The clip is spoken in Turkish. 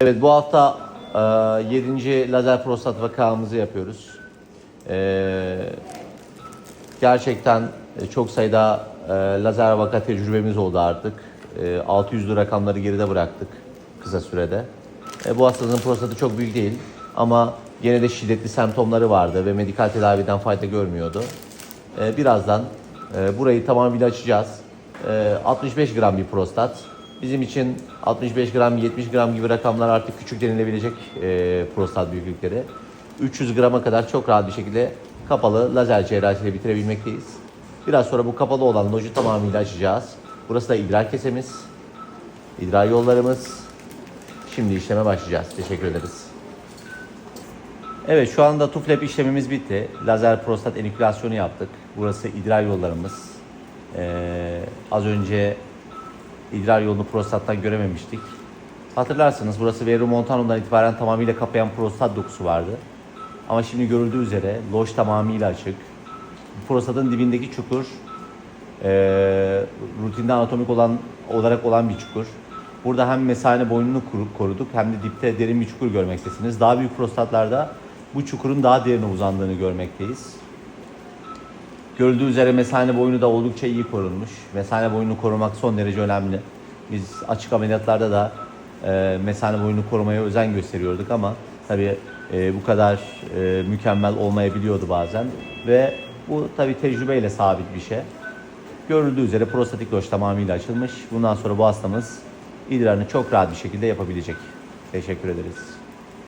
Evet bu hafta e, 7. lazer prostat vakamızı yapıyoruz. E, gerçekten e, çok sayıda e, lazer vaka tecrübemiz oldu artık. E, 600'lü rakamları geride bıraktık kısa sürede. E, bu hastamızın prostatı çok büyük değil ama gene de şiddetli semptomları vardı ve medikal tedaviden fayda görmüyordu. E, birazdan e, burayı tamamıyla açacağız. E, 65 gram bir prostat. Bizim için 65 gram, 70 gram gibi rakamlar artık küçük denilebilecek e, prostat büyüklükleri. 300 grama kadar çok rahat bir şekilde kapalı lazer cerrahisiyle bitirebilmekteyiz. Biraz sonra bu kapalı olan loju tamamıyla açacağız. Burası da idrar kesemiz, idrar yollarımız. Şimdi işleme başlayacağız. Teşekkür ederiz. Evet şu anda tuflep işlemimiz bitti. Lazer prostat enükülasyonu yaptık. Burası idrar yollarımız. Ee, az önce idrar yolunu prostattan görememiştik. Hatırlarsınız burası Veru Montanum'dan itibaren tamamıyla kapayan prostat dokusu vardı. Ama şimdi görüldüğü üzere loş tamamıyla açık. Prostatın dibindeki çukur e, rutinde anatomik olan olarak olan bir çukur. Burada hem mesane boynunu koruduk hem de dipte derin bir çukur görmektesiniz. Daha büyük prostatlarda bu çukurun daha derine uzandığını görmekteyiz. Görüldüğü üzere mesane boynu da oldukça iyi korunmuş. Mesane boynunu korumak son derece önemli. Biz açık ameliyatlarda da e, mesane boynunu korumaya özen gösteriyorduk ama tabii e, bu kadar e, mükemmel olmayabiliyordu bazen. Ve bu tabii tecrübeyle sabit bir şey. Görüldüğü üzere prostatik loş tamamıyla açılmış. Bundan sonra bu hastamız idrarını çok rahat bir şekilde yapabilecek. Teşekkür ederiz.